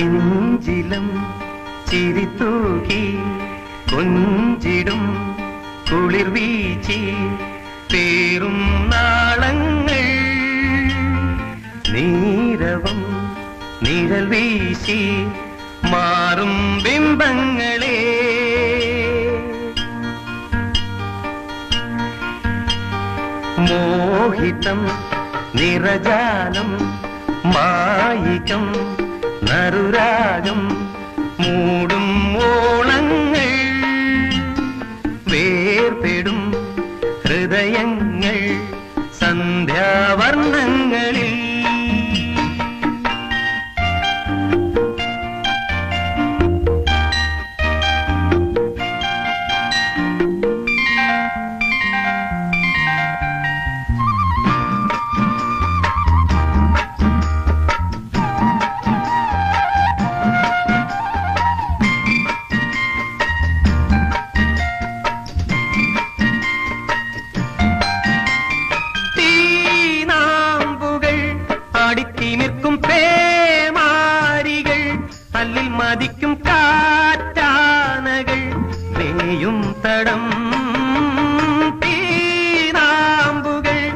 ചിഞ്ചിലം ചിരിത്തൂകി കൊഞ്ചിടും കുളിർ വീച്ചി പേറും നാളങ്ങൾ. നീരവം നിഴൽ വീശി മാറും ബിംബങ്ങളെ. മോഹിതം നിറജാലം മായികം നറുരാഗം മൂടും ഓളങ്ങൾ വേർപെടും ഹൃദയങ്ങൾ സന്ധ്യാവർണങ്ങളിൽ மதிக்கும் காற்றானகள் மேயும் தடம். தீனாம்புகள்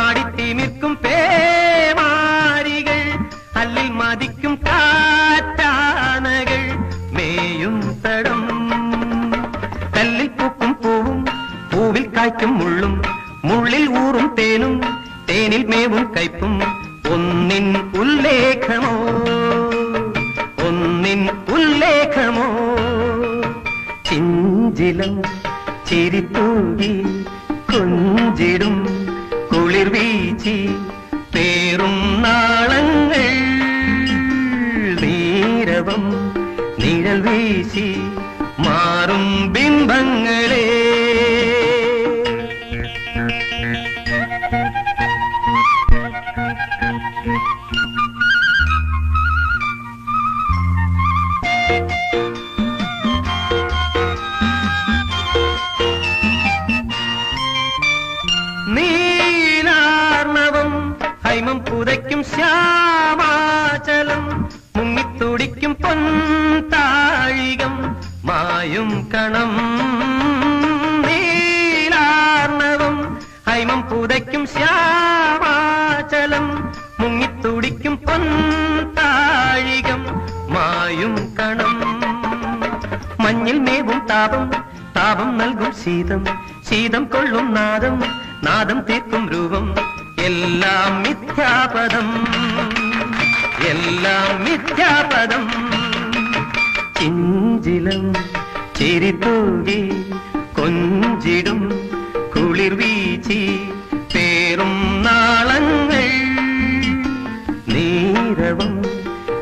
ஆடித்தி நிற்கும் பேமாரிகள் அல்லில் மதிக்கும் காற்றானகள் மேயும் தடம். கல்லில் பூக்கும் பூவும் பூவில் காய்க்கும் முள்ளும் முள்ளில் ஊறும் தேனும் தேனில் மேவும் கைப்பும் பொன்னின் உல்லேகமோ ചിഞ്ചിലം ചിരിത്തൂകി കൊഞ്ചിടും കുളിർ വീച്ചി പേറും നാളങ്ങൾ. നീരവം നിഴൽ വീശി മാറും ബിംബങ്ങളെ ഹൈമം പുതയ്ക്കും ശ്യാമാചലം മുങ്ങിത്തുടിക്കും പൊൻതാഴികം മായും കണം നീലാർണവം. ഹൈമം പുതയ്ക്കും ശ്യാമാചലം മുങ്ങിത്തുടിക്കും പൊൻതാഴികം മായും കണം. മഞ്ഞിൽ മേവും താപം താപം നൽകും ശീതം ശീതം കൊള്ളും നാദം നാദം തീർക്കും രൂപം. എല്ലാം മിഥ്യാപദം. എല്ലാം മിഥ്യാപദം. ചിഞ്ചിലും ചിരിത്തൂകി കൊഞ്ചിടും കുളിർ വീച്ചി പേറും നാളങ്ങൾ. നീരവും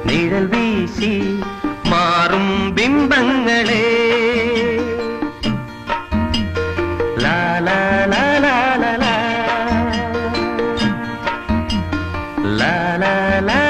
നിഴൽ വീശി മാറും ബിംബങ്ങളേ. La la la.